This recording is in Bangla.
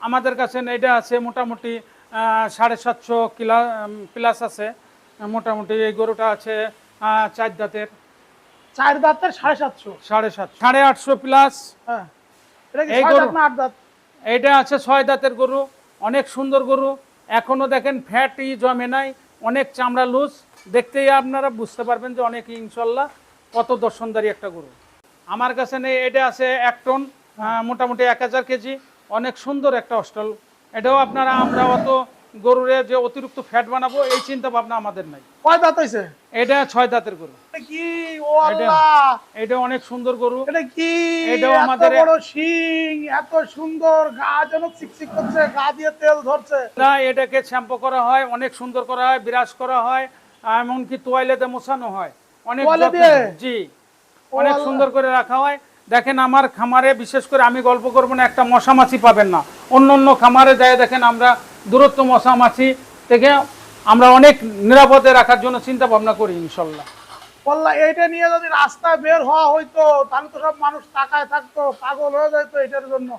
আমাদের কাছে এটা আছে মোটামুটি সাড়ে সাতশো কিলা প্লাস আছে। মোটামুটি এই গরুটা আছে চার দাঁতের। চার দাঁতের সাড়ে সাতশো? সাড়ে সাত সাড়ে আটশো প্লাস হ্যাঁ। এটা এই গরু? এইটা আছে ছয় দাঁতের গরু। অনেক সুন্দর গরু। এখনও দেখেন ফ্যাটই জমে নাই অনেক চামড়া লুজ দেখতেই আপনারা বুঝতে পারবেন যে অনেক ইনশাল্লাহ কত দর্শনদারি একটা গরু। আমার কাছে নেই এটা আছে এক টন মোটামুটি এক হাজার কেজি। অনেক সুন্দর একটা অস্টল এটাও আপনারা আমরা অত গরুরে যে অতিরিক্ত ফ্যাট বানাবো এই চিন্তা ভাবনা আমাদের নাই। কয় দাঁত হয়েছে এটা ছয় দাঁতের গরু। এটা কি? ও আল্লাহ! এটা অনেক সুন্দর গরু। এটা কি? এত আমাদের- বড় শিং এত সুন্দর গা যেন চিকচিক করছে গা দিয়ে তেল ধরছে। না এটাকে শ্যাম্পু করা হয় অনেক সুন্দর করা হয় বিরাজ করা হয় এমনকি তোয়ালেতে মোছানো হয়। অনেক? জি। অনেক সুন্দর করে রাখা হয়। দেখেন আমার খামারে বিশেষ করে আমি গল্প করব না, একটা মশামাছি পাবেন না। অন্য অন্য খামারে যায় দেখেন আমরা দূরত্ব মশামাছি থেকে আমরা অনেক নিরাপদে রাখার জন্য চিন্তা ভাবনা করি, ইনশাল্লাহ। বললা, এইটা নিয়ে যদি রাস্তায় বের হওয়া হইতো, তাহলে তো সব মানুষ টাকায় থাকতো, পাগল হয়ে যেত এটার জন্য।